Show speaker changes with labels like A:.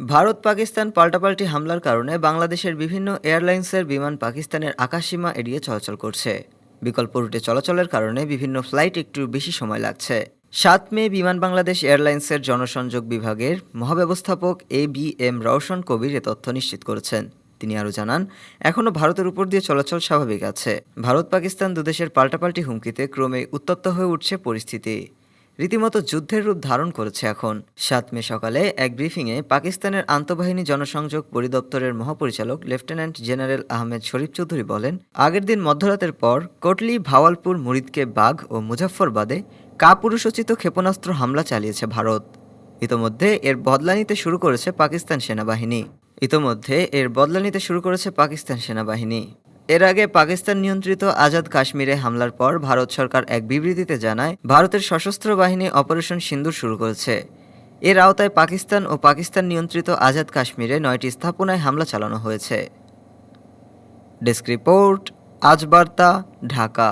A: ভারত পাকিস্তান পাল্টাপাল্টি হামলার কারণে বাংলাদেশের বিভিন্ন এয়ারলাইন্সের বিমান পাকিস্তানের আকাশসীমা এড়িয়ে চলাচল করছে। বিকল্প রুটে চলাচলের কারণে বিভিন্ন ফ্লাইট একটু বেশি সময় লাগছে। সাত মে বিমান বাংলাদেশ এয়ারলাইন্সের জনসংযোগ বিভাগের মহাব্যবস্থাপক A B M Rowshan Kabir এ তথ্য নিশ্চিত করেছেন। তিনি আরও জানান, এখনও ভারতের উপর দিয়ে চলাচল স্বাভাবিক আছে। ভারত পাকিস্তান দুদেশের পাল্টাপাল্টি হুমকিতে ক্রমে উত্তপ্ত হয়ে উঠছে পরিস্থিতি। রীতিমতো যুদ্ধের রূপ ধারণ করেছে এখন। সাত মে সকালে এক ব্রিফিংয়ে পাকিস্তানের আন্তঃবাহিনী জনসংযোগ পরিদপ্তরের মহাপরিচালক লেফটেন্যান্ট জেনারেল আহমেদ শরীফ চৌধুরী বলেন, আগের দিন মধ্যরাতের পর কোটলি, ভাওয়ালপুর, মুরিদকে বাঘ ও মুজাফফরবাদে কাপুরুষোচিত ক্ষেপণাস্ত্র হামলা চালিয়েছে ভারত। ইতোমধ্যে এর বদলা নিতে শুরু করেছে পাকিস্তান সেনাবাহিনী। ইতোমধ্যে এর বদলা নিতে শুরু করেছে পাকিস্তান সেনাবাহিনী। এর আগে পাকিস্তান নিয়ন্ত্রিত আজাদ কাশ্মীরে হামলার পর ভারত সরকার এক বিবৃতিতে জানায়, ভারতের সশস্ত্র বাহিনী অপারেশন সিন্দুর শুরু করেছে। এর আওতায় পাকিস্তান ও পাকিস্তান নিয়ন্ত্রিত আজাদ কাশ্মীরে নয়টি স্থাপনায় হামলা চালানো হয়েছে। ডেস্ক রিপোর্ট, আজ বার্তা, ঢাকা।